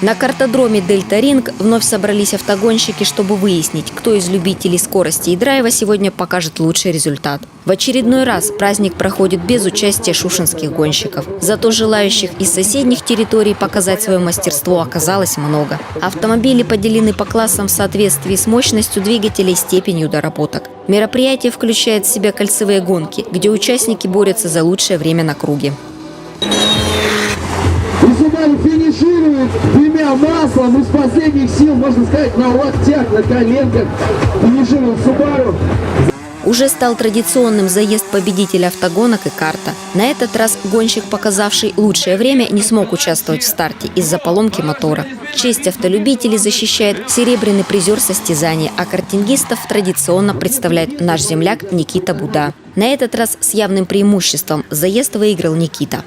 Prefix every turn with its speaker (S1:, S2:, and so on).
S1: На картодроме «Дельта Ринг» вновь собрались автогонщики, чтобы выяснить, кто из любителей скорости и драйва сегодня покажет лучший результат. В очередной раз праздник проходит без участия шушинских гонщиков. Зато желающих из соседних территорий показать свое мастерство оказалось много. Автомобили поделены по классам в соответствии с мощностью двигателей и степенью доработок. Мероприятие включает в себя кольцевые гонки, где участники борются за лучшее время на круге.
S2: Subaru финиширует двумя маслом из последних сил, можно сказать, на локтях, на коленках. Финиширует Subaru.
S1: Уже стал традиционным заезд победителя автогонок и карта. На этот раз гонщик, показавший лучшее время, не смог участвовать в старте из-за поломки мотора. Честь автолюбителей защищает серебряный призер состязания, а картингистов традиционно представляет наш земляк Никита Буда. На этот раз с явным преимуществом заезд выиграл Никита.